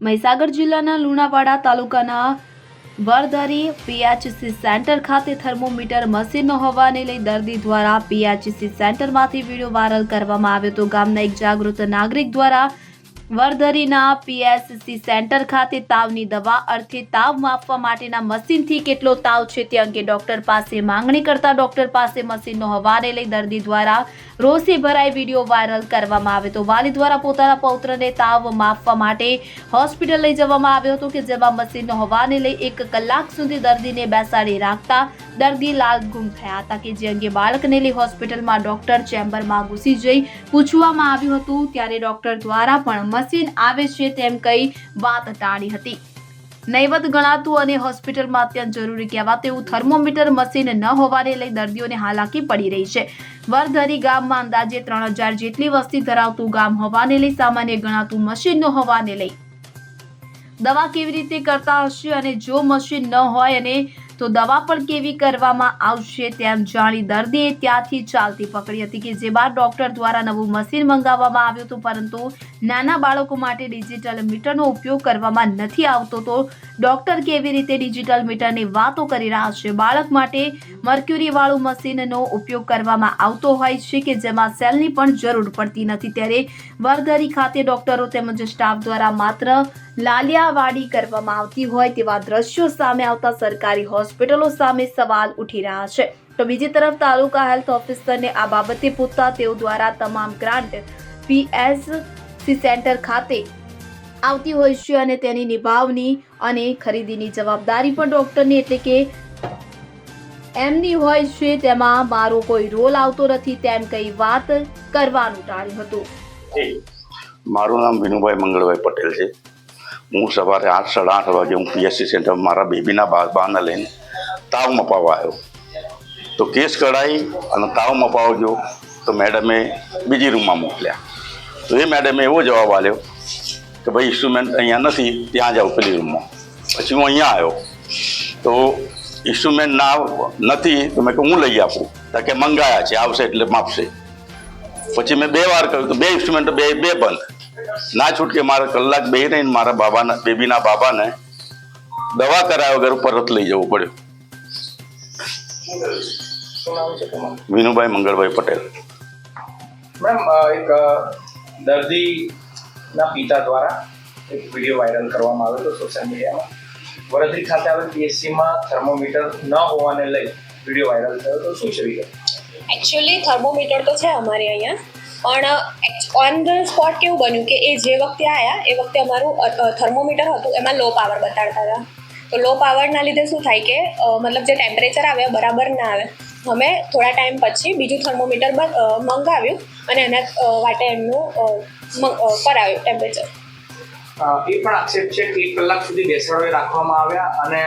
મહીસાગર જિલ્લાના લુણાવાડા તાલુકાના Vardhari PHC centre ખાતે થર્મોમીટર મશીન હોવાને લઈ દર્દી દ્વારા પીએચસી સેન્ટરમાંથી વીડિયો વાયરલ કરવામાં આવ્યો તો ગામના એક જાગૃત નાગરિક દ્વારા વરધરીના પીએસસી સેન્ટર ખાતે તાવની દવા અર્થે તાવ માપવા માટેના મશીનથી કેટલો તાવ છે તે અંગે ડોક્ટર પાસે માંગણી કરતા ડોક્ટર પાસે મશીનનો હવાને લઈ દર્દી દ્વારા રોષે ભરાઈ વીડિયો વાયરલ કરવામાં આવ્યો તો વાલી દ્વારા પોતાના પૌત્રને તાવ માપવા માટે હોસ્પિટલ લઈ જવામાં આવ્યો હતો કે જેમાં મશીનનો હવાને લઈ એક કલાક સુધી દર્દીને બેસાડી રાખતા દર્દી લાલ ગુમ થયા હતા કે જે અંગે બાળકને લઈ હોસ્પિટલમાં ડોક્ટર ચેમ્બરમાં ઘૂસી જઈ પૂછવામાં આવ્યું હતું. ત્યારે ડોક્ટર દ્વારા પણ મશીન આવે છે તેમ કહી વાત ટાળી હતી. નૈવત ગણાતું અને હોસ્પિટલમાં અત્યંત જરૂરી કહેવા તેવું થર્મોમીટર મશીન ન હોવાને લઈ દર્દીઓને હાલાકી પડી રહી છે. વરધરી ગામમાં અંદાજે ત્રણ હજાર જેટલી વસ્તી ધરાવતું ગામ હોવાને લઈ સામાન્ય ગણાતું મશીન ન હોવાને લઈ. દવા કેવી રીતે કરતા હશે અને જો મશીન ન હોય અને તો દવા પણ કેવી કરવામાં આવશે તેમ જાણી દર્દીએ ત્યાંથી ચાલતી પકડી હતી કે જે બાદ ડોક્ટર દ્વારા નવું મશીન મંગાવવામાં આવ્યું હતું, પરંતુ નાના બાળકો માટે ડિજિટલ મીટરનો ઉપયોગ કરવામાં નથી આવતો. તો ડોક્ટર કેવી રીતે ડિજિટલ મીટરની વાતો કરી રહ્યા છે? બાળક માટે મર્ક્યુરીવાળું મશીનનો ઉપયોગ કરવામાં આવતો હોય છે કે જેમાં સેલની પણ જરૂર પડતી નથી? ત્યારે વરધરી ખાતે ડોક્ટરો તેમજ સ્ટાફ દ્વારા માત્ર લાલિયાવાડી કરવામાં આવતી હોય તેવા દ્રશ્યો સામે આવતા સરકારી હોસ્પિટલો સામે સવાલ ઉઠી રહ્યા છે. તો બીજી તરફ તાલુકા હેલ્થ ઓફિસરને આ બાબતે પૂછતા તેઓ દ્વારા તમામ ગ્રાન્ટ પીએસસી સેન્ટર ખાતે આવતી હોય છે અને તેની નિભાવની અને ખરીદીની જવાબદારી પણ ડોક્ટરની એટલે કે એમની હોય છે, તેમાં મારો કોઈ રોલ આવતો નથી તેમ કઈ વાત કરવાનું ટાળ્યું હતું. મારું નામ વિનુભાઈ મંગળભાઈ પટેલ છે. હું સવારે આઠ, સાડા આઠ વાગે હું પીએસસી સેન્ટર મારા બેબીના બાને લઈને તાવ મપાવવા આવ્યો. તો કેસ કઢાઈ અને તાવ મપાવવા ગયો તો મેડમે બીજી રૂમમાં મોકલ્યા. તો એ મેડમે એવો જવાબ આપ્યો કે ભાઈ ઇન્સ્ટ્રુમેન્ટ અહીંયા નથી, ત્યાં જાઓ પેલી રૂમમાં. પછી હું અહીંયા આવ્યો. તો ઇન્સ્ટ્રુમેન્ટ ના નથી, તો મેં કહું હું લઈ આપું. કે મંગાયા છે, આવશે એટલે માપશે. પછી મેં બે વાર કર્યું તો બે ઇન્સ્ટ્રુમેન્ટ બે બે બંધ. ના છૂટકે મારે કલાક બે રહીને મારા બાબાના બેબીના બાબાને દવા કરાવ્યા વગર પરત લઈ જવું પડ્યું. વિનુભાઈ મંગળભાઈ પટેલ. મેમ એક દર્દીના પિતા દ્વારા એક વીડિયો વાયરલ કરવામાં આવ્યો હતો સોશિયલ મીડિયામાં. વરદરી ખાતે આવેલ પીએસસીમાં થર્મોમીટર ન હોવાને લઈ વીડિયો વાયરલ થયો તો શું છે વિગત? એકચ્યુઅલી થર્મોમીટર તો છે અમારે અહીંયા. પણ ઓન ધ સ્પોટ કેવું બન્યું કે એ જે વખતે આવ્યા એ વખતે અમારું થર્મોમીટર હતું એમાં લો પાવર બતાડતા હતા. તો લો પાવરના લીધે શું થાય કે મતલબ જે ટેમ્પરેચર આવે બરાબર ના આવે. અમે થોડા ટાઈમ પછી બીજું થર્મોમીટર મંગાવ્યું અને એના માટે એમનું કરાવ્યું ટેમ્પરેચર એ પણ આક્ષેપ છે કે એક કલાક સુધી બેસાડો રાખવામાં આવ્યા અને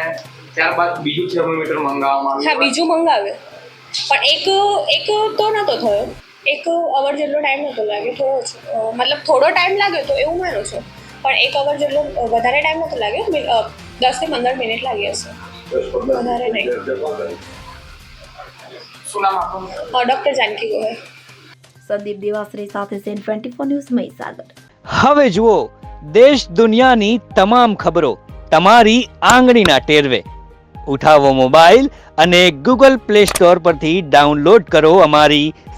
ત્યારબાદ બીજું થર્મોમીટર મંગાવવામાં હા બીજું મંગાવ્યું. પણ એક એક તો નહોતો થયો. એક અવર જેટલો ટાઈમ નહોતો લાગ્યો થોડો જ, મતલબ થોડો ટાઈમ લાગ્યો તો એવું માનું છું. પણ એક અવર જેટલો વધારે ટાઈમ નહોતો લાગ્યો દસથી પંદર મિનિટ લાગી હશે. વધારે નહીં. ડૉક્ટર જાનકી ગોહેલ. સંદીપ દેવાશ્રી સાથે CN twenty four news Mahisagar. હવે જુઓ દેશ દુનિયાની તમામ ખબરો તમારી આંગળીના ટેરવે. ઉઠાવો મોબાઈલ અને ગૂગલ પ્લે સ્ટોર પરથી ડાઉનલોડ કરો અમારી